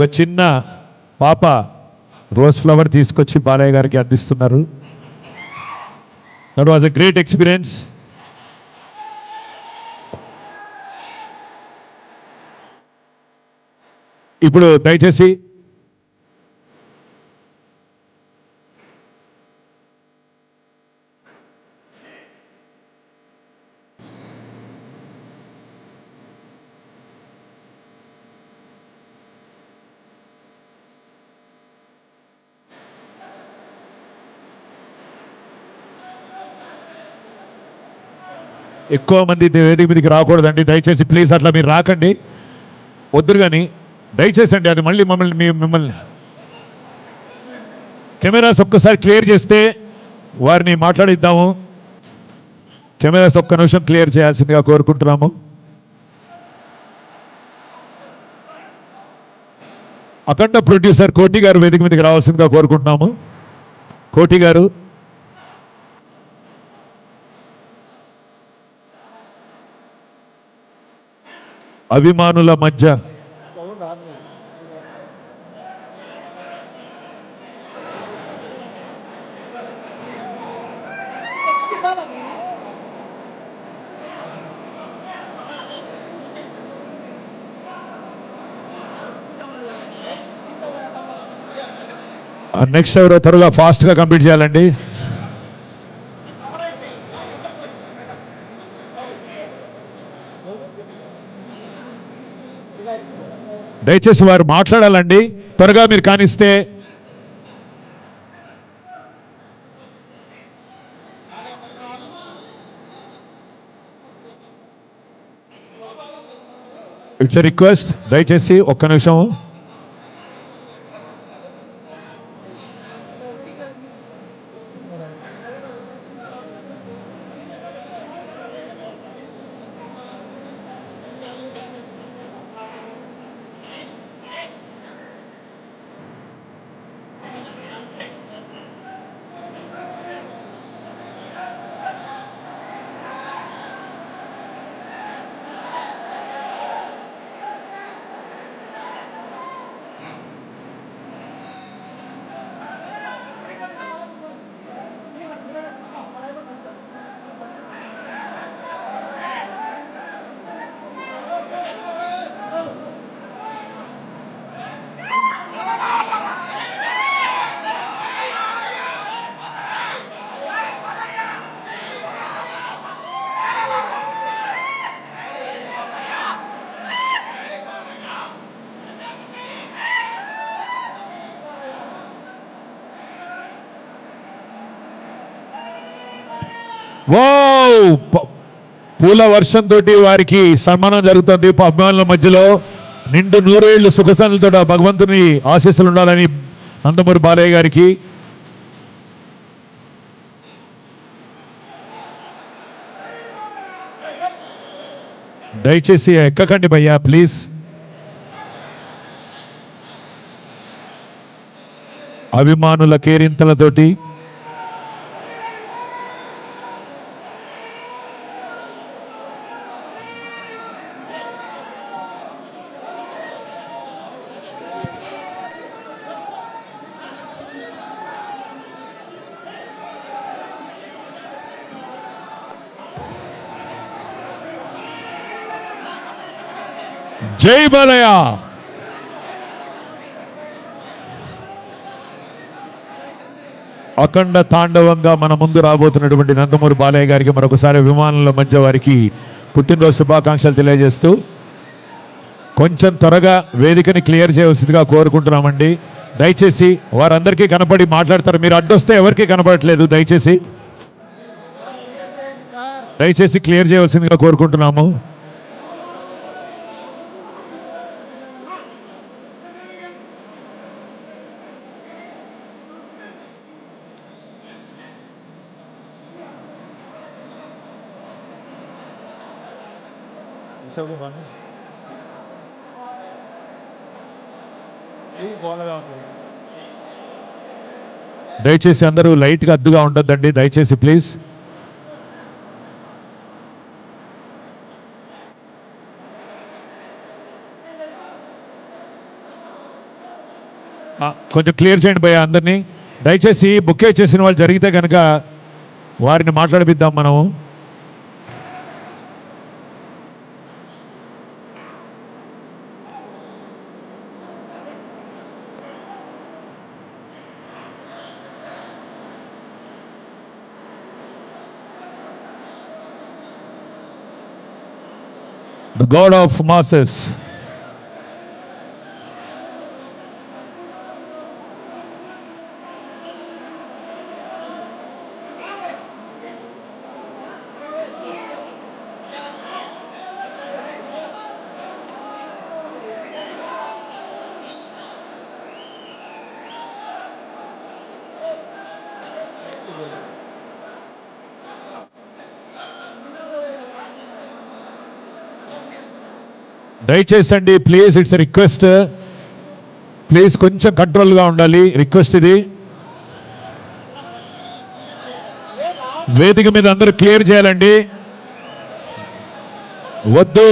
ఒక చిన్న పాప రోజ్ ఫ్లవర్ తీసుకొచ్చి బాలయ్య గారికి అందిస్తున్నారు. That was a great experience ఇప్పుడు దయచేసి ఎక్కువ మంది వేదిక మీదకి రాకూడదండి. దయచేసి ప్లీజ్ అట్లా మీరు రాకండి. వద్దురు కానీ దయచేసి అండి అది మళ్ళీ మమ్మల్ని మీ మిమ్మల్ని కెమెరాస్ ఒక్కసారి క్లియర్ చేస్తే వారిని మాట్లాడిద్దాము. కెమెరాస్ ఒక్క నిమిషం క్లియర్ చేయాల్సిందిగా కోరుకుంటున్నాము. అఖండ ప్రొడ్యూసర్ కోటి గారు వేదిక మీదకి రావాల్సిందిగా కోరుకుంటున్నాము. కోటి గారు అభిమానుల మధ్య నెక్స్ట్ ఎవరో త్వరగా ఫాస్ట్గా కంప్లీట్ చేయాలండి. దయచేసి వారు మాట్లాడాలండి. త్వరగా మీరు కానిస్తే. ఇట్స్ రిక్వెస్ట్ దయచేసి ఒక్క నిమిషం. వావ్! ప- పూల వర్షంతో వారికి సన్మానం జరుగుతుంది. అభిమానుల మధ్యలో నిండు నూరేళ్ళు సుఖశాలతో భగవంతుని ఆశీస్సులు ఉండాలని నందమూరి బాలయ్య గారికి. దయచేసి ఎక్కకండి భయ్యా ప్లీజ్. అభిమానుల కేరింతలతోటి జై బాలయ్య. అఖండ తాండవంగా మన ముందు రాబోతున్నటువంటి నందమూరి బాలయ్య గారికి మరొకసారి విమానంలో మధ్య వారికి పుట్టినరోజు శుభాకాంక్షలు తెలియజేస్తూ కొంచెం త్వరగా వేదికని క్లియర్ చేయవలసిందిగా కోరుకుంటున్నామండి. దయచేసి వారందరికీ కనపడి మాట్లాడతారు. మీరు అడ్డొస్తే ఎవరికీ కనపడట్లేదు. దయచేసి. దయచేసి క్లియర్ చేయవలసిందిగా కోరుకుంటున్నాము. దయచేసి అందరూ లైట్గా అద్దుగా ఉండొద్దండి. దయచేసి ప్లీజ్. కొంచెం క్లియర్ చేయండి భయ అందరినీ. దయచేసి బుక్ చేసిన వాళ్ళు జరిగితే కనుక వారిని మాట్లాడిపిద్దాం మనము. The God of masses. దయచేసి అండి ప్లీజ్ ఇట్స్ రిక్వెస్ట్ ప్లీజ్ కొంచెం కంట్రోల్గా ఉండాలి. రిక్వెస్ట్ ఇది. వేదిక మీద అందరూ క్లియర్ చేయాలండి. వద్దు.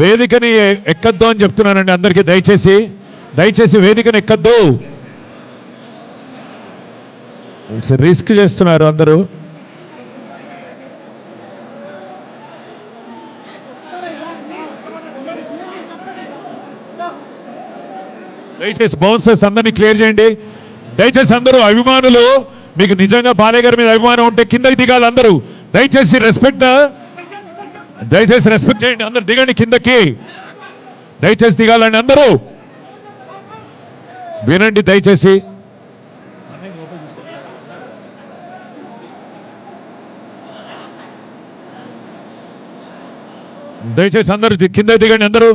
వేదికని ఎక్కద్దు అని చెప్తున్నానండి అందరికీ. దయచేసి దయచేసి వేదికని ఎక్కద్దు. ఇట్స్ రిస్క్ చేస్తున్నారు అందరూ. దయచేసి బౌన్సర్స్ అందరినీ క్లియర్ చేయండి. దయచేసి అందరూ అభిమానులు మీకు నిజంగా బాలయ్య గారి మీద అభిమానం ఉంటే కిందకి దిగాలి అందరూ. దయచేసి రెస్పెక్ట్ దయచేసి రెస్పెక్ట్ చేయండి అందరు దిగండి కిందకి. దయచేసి దిగాలండి అందరూ. వినండి దయచేసి. దయచేసి అందరూ కింద దిగండి అందరూ.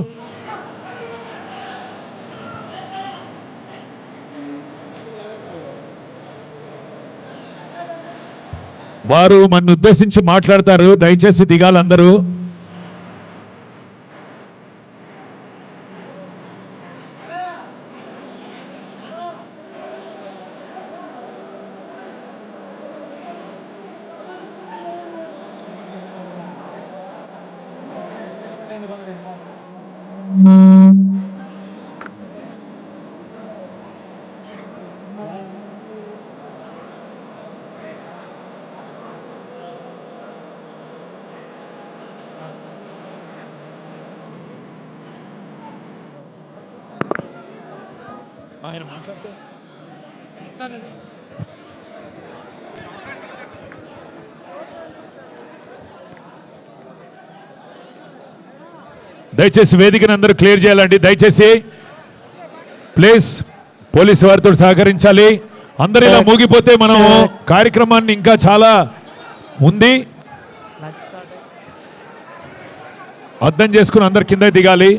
వారు మన ఉద్దేశించి మాట్లాడతారు. దయచేసి దిగాలందరూ అందరూ ఆయన మాట్లాడితే దయచేసి వేదికను అందరూ క్లియర్ చేయాలండి. దయచేసి ప్లీజ్ పోలీసు వారితో సహకరించాలి. అందరూ ఇలా మూగిపోతే మనం కార్యక్రమాన్ని ఇంకా చాలా ఉంది. అర్థం చేసుకుని అందరు కింద దిగాలి.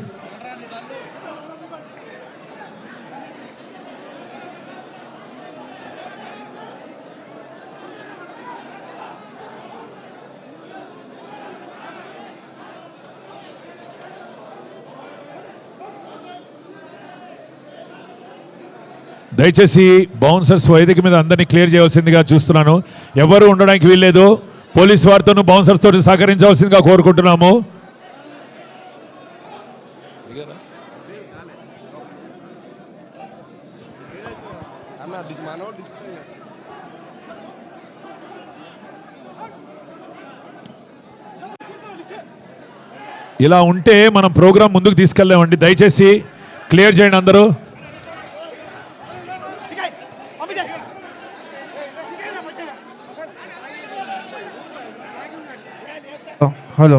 దయచేసి బౌన్సర్స్ వేదిక మీద అందరినీ క్లియర్ చేయవలసిందిగా చూస్తున్నాను. ఎవరు ఉండడానికి వీల్లేదు. పోలీస్ వారితోనూ బౌన్సర్స్ తోటి సహకరించవలసిందిగా కోరుకుంటున్నాము. ఇలా ఉంటే మనం ప్రోగ్రాం ముందుకు తీసుకెళ్ళామండి. దయచేసి క్లియర్ చేయండి అందరూ. హలో.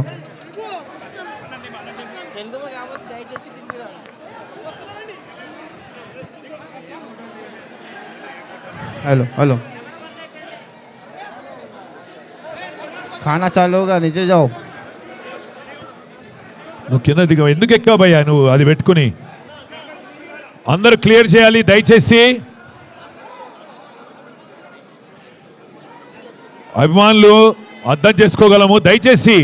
Hello hello. ఖానా చాలుగా నిజే జావు నువ్వు కింద దిగ ఎందుకు ఎక్కాబయ్యా నువ్వు? అది పెట్టుకుని. అందరు క్లియర్ చేయాలి దయచేసి. అభిమానులు అర్థం చేసుకోగలము దయచేసి.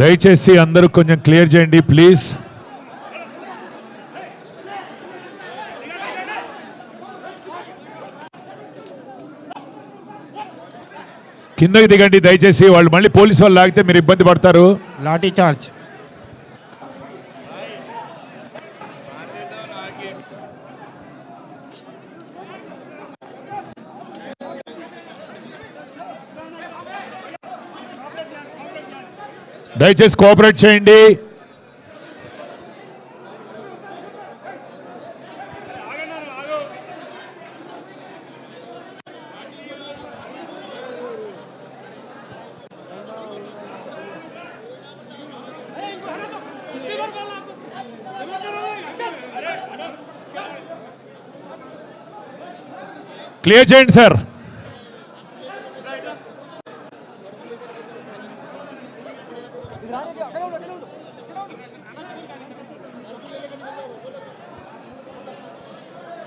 దయచేసి అందరూ కొంచెం క్లియర్ చేయండి ప్లీజ్. కిందకి దిగండి దయచేసి వాళ్ళు మళ్ళీ పోలీసు వాళ్ళు లాగితే మీరు ఇబ్బంది పడతారు. లాఠీ చార్జ్. దయచేసి కోఆపరేట్ చేయండి. క్లియర్ చేయండి సార్.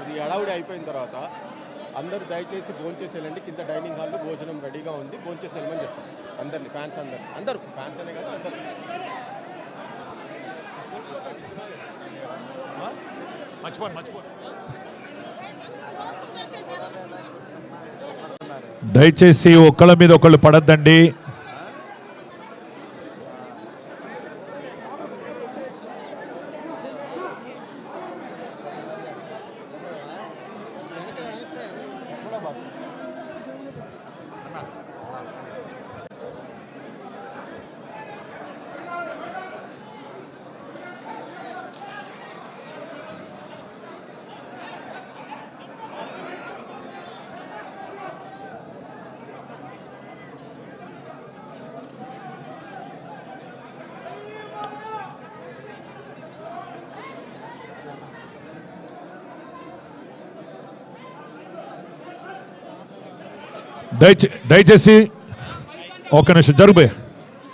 ఇది ఎడావుడి అయిపోయిన తర్వాత అందరూ దయచేసి భోంచేసి వెళ్ళండి. కింద డైనింగ్ హాల్లో భోజనం రెడీగా ఉంది. భోంచేసి వెళ్ళమని చెప్పండి అందరిని ఫ్యాన్స్ అందరు అందరూ ఫ్యాన్స్ అనే కదా అందరు. దయచేసి ఒకళ్ళ మీద ఒకళ్ళు పడద్దండి. దయచేసి ఒక నిమిషం జరుగుబోయే